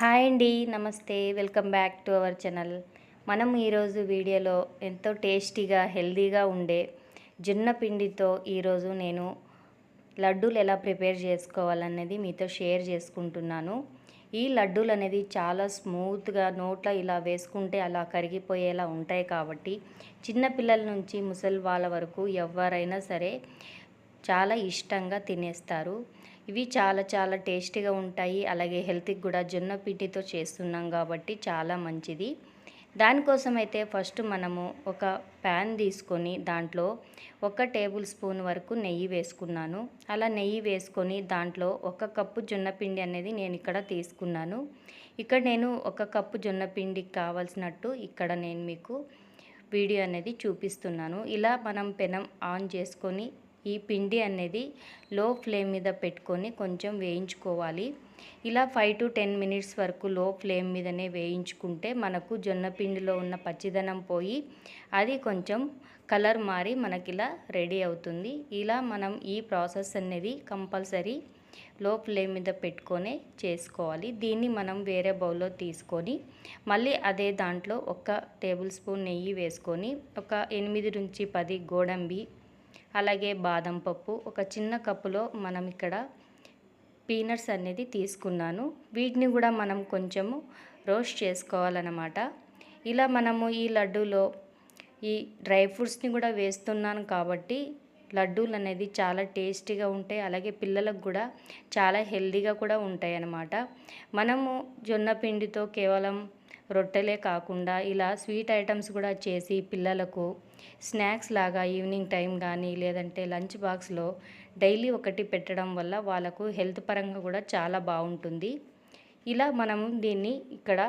Hi అండి నమస్తే welcome back to our channel. మనం ఈరోజు వీడియోలో ఎంతో టేస్టీగా హెల్దీగా ఉండే జొన్న పిండితో ఈరోజు నేను లడ్డూలు ఎలా ప్రిపేర్ చేసుకోవాలనేది మీతో షేర్ చేసుకుంటున్నాను. ఈ లడ్డూలు అనేది చాలా స్మూత్గా నోట్లో ఇలా వేసుకుంటే అలా కరిగిపోయేలా ఉంటాయి కాబట్టి చిన్నపిల్లల నుంచి ముసలి వాళ్ళ వరకు ఎవరైనా సరే చాలా ఇష్టంగా తినేస్తారు. ఇవి చాలా చాలా టేస్టీగా ఉంటాయి. అలాగే హెల్త్కి కూడా జొన్న పిండితో చేస్తున్నాం కాబట్టి చాలా మంచిది. దానికోసం అయితే ఫస్ట్ మనము ఒక ప్యాన్ తీసుకొని దాంట్లో ఒక టేబుల్ స్పూన్ వరకు నెయ్యి వేసుకున్నాను. అలా నెయ్యి వేసుకొని దాంట్లో ఒక కప్పు జొన్నపిండి అనేది నేను ఇక్కడ తీసుకున్నాను. ఇక్కడ నేను ఒక కప్పు జొన్నపిండికి కావాల్సినట్టు ఇక్కడ నేను మీకు వీడియో అనేది చూపిస్తున్నాను. ఇలా మనం పెనం ఆన్ చేసుకొని ఈ పిండి అనేది లో ఫ్లేమ్ మీద పెట్టుకొని కొంచెం వేయించుకోవాలి. ఇలా ఫైవ్ టు టెన్ మినిట్స్ వరకు లో ఫ్లేమ్ మీదనే వేయించుకుంటే మనకు జొన్న పిండిలో ఉన్న పచ్చిదనం పోయి అది కొంచెం కలర్ మారి మనకి ఇలా రెడీ అవుతుంది. ఇలా మనం ఈ ప్రాసెస్ అనేది కంపల్సరీ లో ఫ్లేమ్ మీద పెట్టుకొని చేసుకోవాలి. దీన్ని మనం వేరే బౌల్లో తీసుకొని మళ్ళీ అదే దాంట్లో ఒక టేబుల్ స్పూన్ నెయ్యి వేసుకొని ఒక ఎనిమిది నుంచి పది గోడంబి అలాగే బాదం పప్పు ఒక చిన్న కప్పులో మనం ఇక్కడ పీనట్స్ అనేది తీసుకున్నాను. వీటిని కూడా మనం కొంచెము రోస్ట్ చేసుకోవాలన్నమాట. ఇలా మనము ఈ లడ్డూలో ఈ డ్రై ఫ్రూట్స్ని కూడా వేస్తున్నాను కాబట్టి లడ్డూలు అనేది చాలా టేస్టీగా ఉంటాయి. అలాగే పిల్లలకు కూడా చాలా హెల్దీగా కూడా ఉంటాయి అన్నమాట మనము జొన్న పిండితో కేవలం రొట్టెలే కాకుండా ఇలా స్వీట్ ఐటమ్స్ కూడా చేసి పిల్లలకు స్నాక్స్ లాగా ఈవినింగ్ టైం కానీ లేదంటే లంచ్ బాక్స్లో డైలీ ఒకటి పెట్టడం వల్ల వాళ్ళకు హెల్త్ పరంగా కూడా చాలా బాగుంటుంది. ఇలా మనము దీన్ని ఇక్కడ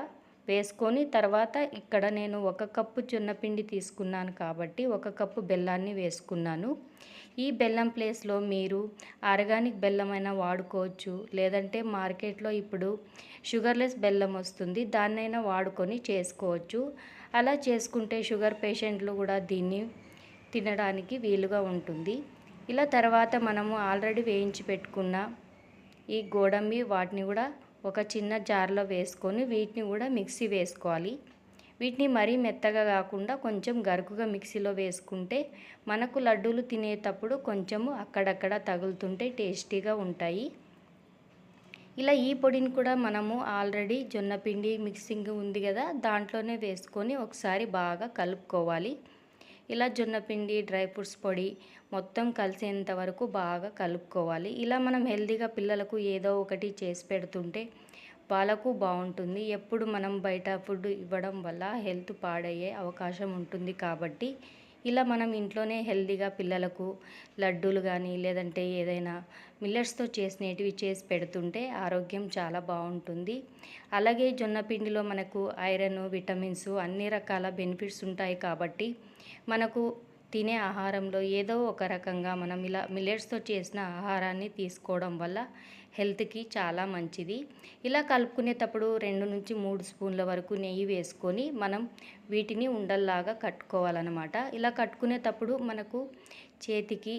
వేసుకొని తర్వాత ఇక్కడ నేను ఒక కప్పు చున్నపిండి తీసుకున్నాను కాబట్టి ఒక కప్పు బెల్లాన్ని వేసుకున్నాను. ఈ బెల్లం ప్లేస్లో మీరు ఆర్గానిక్ బెల్లమైనా వాడుకోవచ్చు. లేదంటే మార్కెట్లో ఇప్పుడు షుగర్లెస్ బెల్లం వస్తుంది. దాన్నైనా వాడుకొని చేసుకోవచ్చు. అలా చేసుకుంటే షుగర్ పేషెంట్లు కూడా దీన్ని తినడానికి వీలుగా ఉంటుంది. ఇలా తర్వాత మనము ఆల్రెడీ వేయించి పెట్టుకున్న ఈ గోడంబి వాటిని కూడా ఒక చిన్న జార్లో వేసుకొని వీటిని కూడా మిక్సీ వేసుకోవాలి. వీటిని మరీ మెత్తగా కాకుండా కొంచెం గరుకుగా మిక్సీలో వేసుకుంటే మనకు లడ్డూలు తినేటప్పుడు కొంచెము అక్కడక్కడ తగులుతుంటే టేస్టీగా ఉంటాయి. ఇలా ఈ పొడిని కూడా మనము ఆల్రెడీ జొన్న పిండి మిక్సింగ్ ఉంది కదా దాంట్లోనే వేసుకొని ఒకసారి బాగా కలుపుకోవాలి. ఇలా జొన్న పిండి డ్రై ఫ్రూట్స్ పొడి మొత్తం కలిసేంత వరకు బాగా కలుపుకోవాలి. ఇలా మనం హెల్తీగా పిల్లలకు ఏదో ఒకటి చేసి పెడుతుంటే వాళ్ళకు బాగుంటుంది. ఎప్పుడు మనం బయట ఫుడ్ ఇవ్వడం వల్ల హెల్త్ పాడయ్యే అవకాశం ఉంటుంది కాబట్టి ఇలా మనం ఇంట్లోనే హెల్తీగా పిల్లలకు లడ్డూలు కానీ లేదంటే ఏదైనా మిల్లెట్స్తో చేసినవి చేసి పెడుతుంటే ఆరోగ్యం చాలా బాగుంటుంది. అలాగే జొన్న పిండిలో మనకు ఐరన్ విటమిన్స్ అన్ని రకాల బెనిఫిట్స్ ఉంటాయి కాబట్టి మనకు తినే ఆహారంలో ఏదో ఒక రకంగా మనం ఇలా మిల్లెట్స్తో చేసిన ఆహారాన్ని తీసుకోవడం వల్ల హెల్త్కి చాలా మంచిది. ఇలా కలుపుకునేటప్పుడు రెండు నుంచి మూడు స్పూన్ల వరకు నెయ్యి వేసుకొని మనం వీటిని ఉండల్లాగా కట్టుకోవాలన్నమాట. ఇలా కట్టుకునేటప్పుడు మనకు చేతికి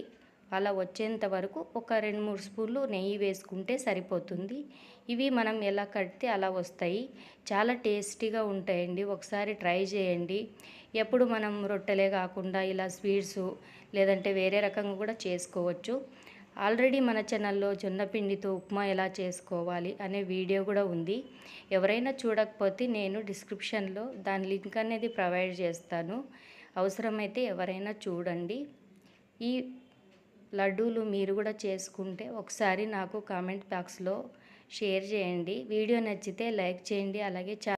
అలా వచ్చేంత వరకు ఒక రెండు మూడు స్పూన్లు నెయ్యి వేసుకుంటే సరిపోతుంది. ఇవి మనం ఎలా కడితే అలా వస్తాయి. చాలా టేస్టీగా ఉంటాయండి. ఒకసారి ట్రై చేయండి. ఎప్పుడు మనం రొట్టెలే కాకుండా ఇలా స్వీట్స్ లేదంటే వేరే రకంగా కూడా చేసుకోవచ్చు. ఆల్రెడీ మన ఛానల్లో జొన్నపిండితో ఉప్మా ఎలా చేసుకోవాలి అనే వీడియో కూడా ఉంది. ఎవరైనా చూడకపోతే నేను డిస్క్రిప్షన్లో దాని లింక్ అనేది ప్రొవైడ్ చేస్తాను. అవసరమైతే ఎవరైనా చూడండి. ఈ లడ్డూలు మీరు కూడా చేసుకుంటే ఒకసారి నాకు కామెంట్ బాక్స్లో షేర్ చేయండి. వీడియో నచ్చితే లైక్ చేయండి. అలాగే